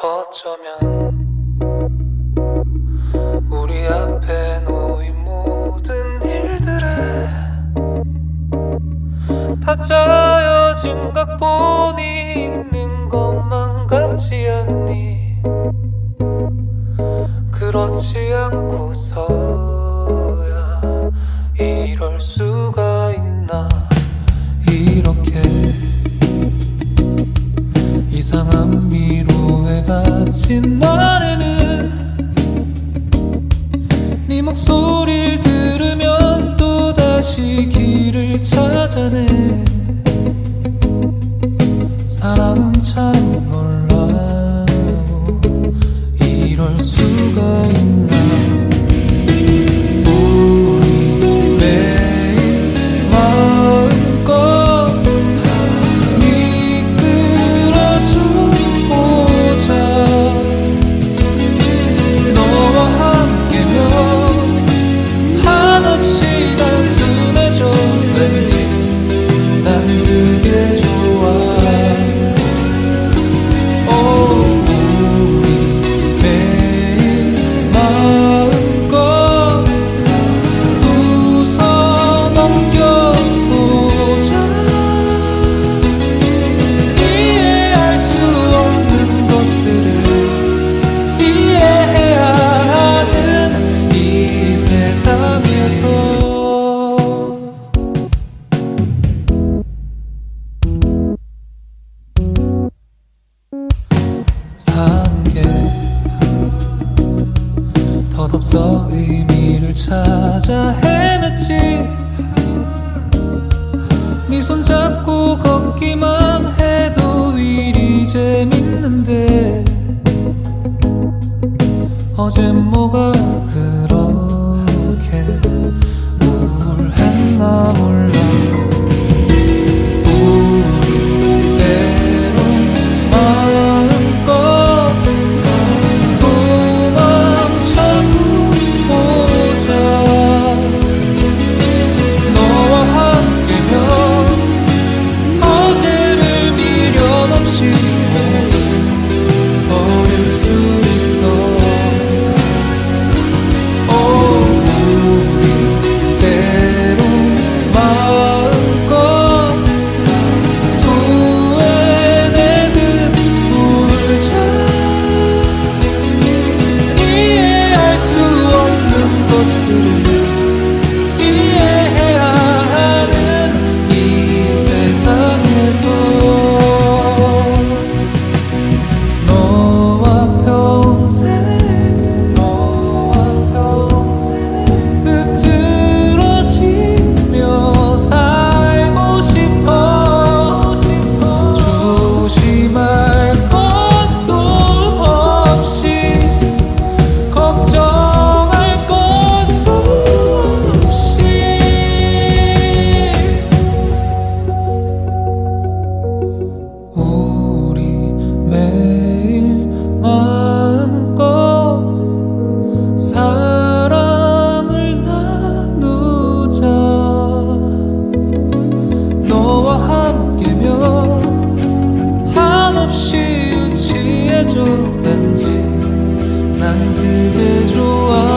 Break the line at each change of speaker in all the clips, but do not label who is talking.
어쩌면 우리 앞에 놓인 모든 일들에 다 짜여진 각본이 있는 것만 같지 않니? 그렇지 않고 지친 날에는 네 목소리를 들으면 또다시 길을 찾아내. 사랑을 나누자. 너와 함께면 한없이 유치해져 왠지. 난 그게 좋아.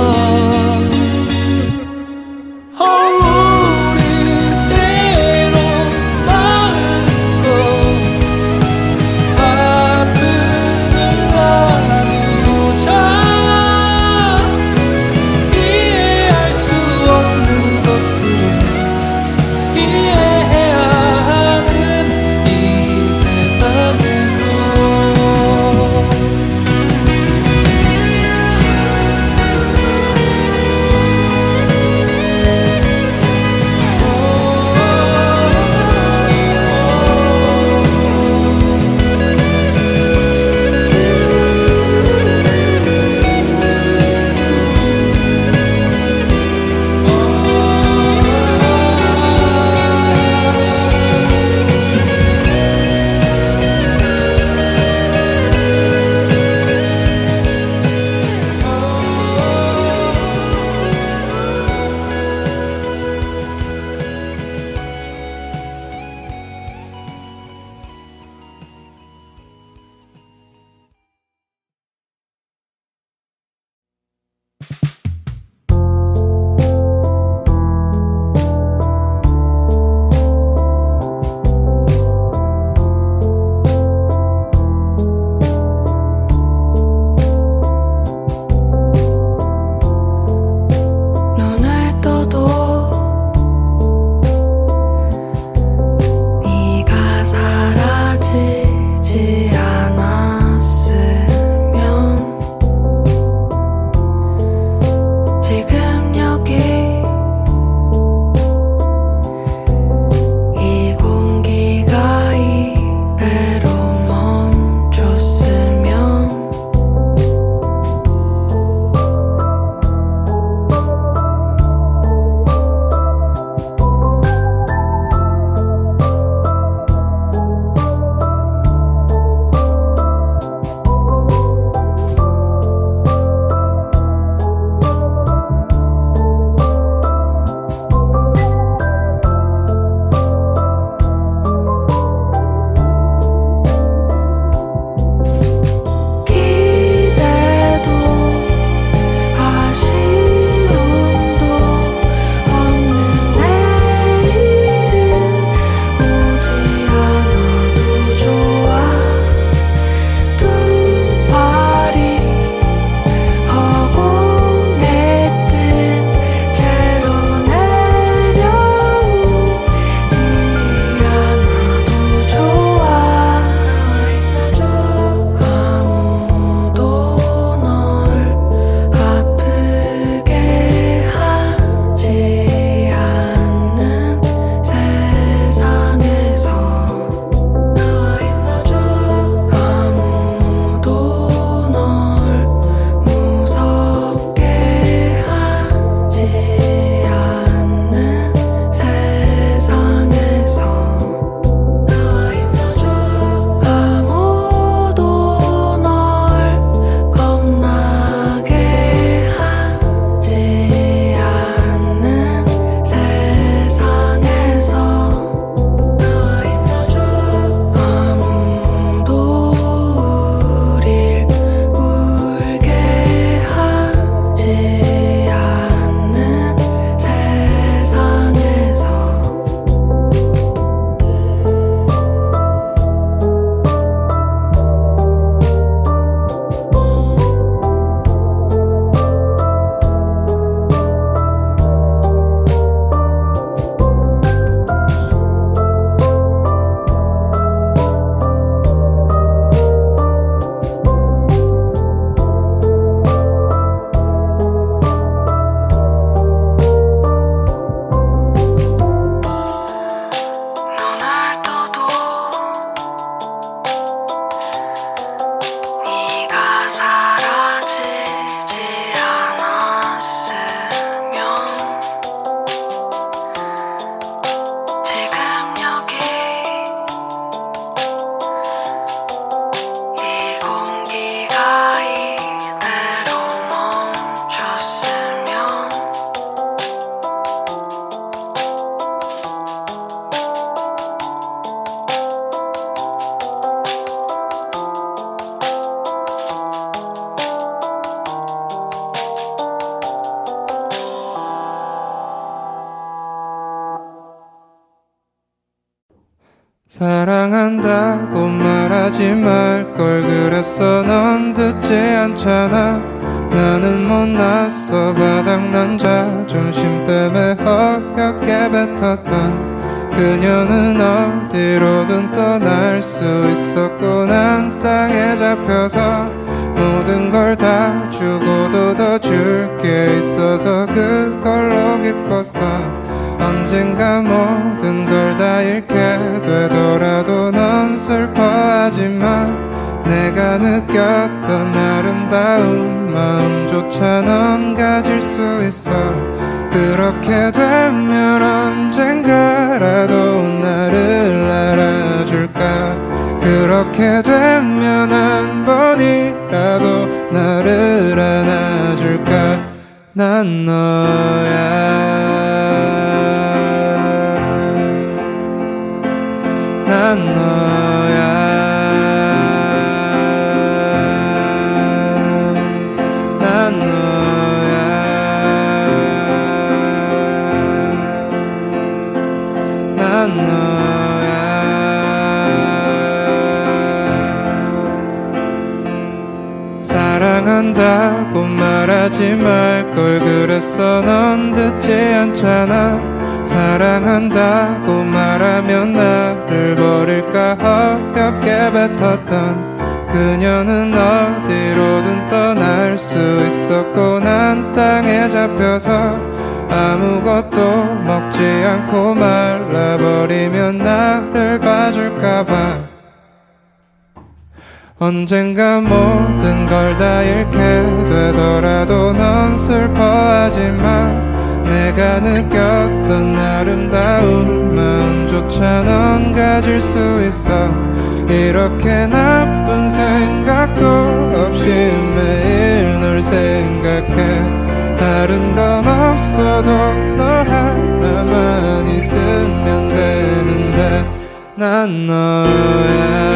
사랑한다고 말하지 말 걸. 그랬어 넌 듣지 않잖아. 나는 못났어. 바닥난 자존심 때문에 어렵게 뱉었던 그녀는 어디로든 떠날 수 있었고 난 땅에 잡혀서 모든 걸 다 주고도 더 줄 게 있어서 그걸로 기뻤어 언젠가 모든 걸 다 잃게 되더라도 넌 슬퍼하지만 내가 느꼈던 아름다운 마음조차 넌 가질 수 있어. 그렇게 되면 언젠가라도 나를 알아줄까? 그렇게 되면 한 번이라도 나를 안아줄까? 난 너야 난 너야. 난 너야. 난 너야. 사랑한다고 말하지 말 걸 그랬어 넌 듣지 않잖아 사랑한다고 말하면 나를 버릴까 어렵게 뱉었던 그녀는 어디로든 떠날 수 있었고 난 땅에 잡혀서 아무것도 먹지 않고 말라버리면 나를 봐줄까봐. 언젠가 모든 걸 다 잃게 되더라도 넌 슬퍼하지만 내가 느꼈던 아름다운 마음조차 넌 가질 수 있어. 이렇게 나쁜 생각도 없이 매일 널 생각해. 다른 건 없어도 너 하나만 있으면 되는데 난 너야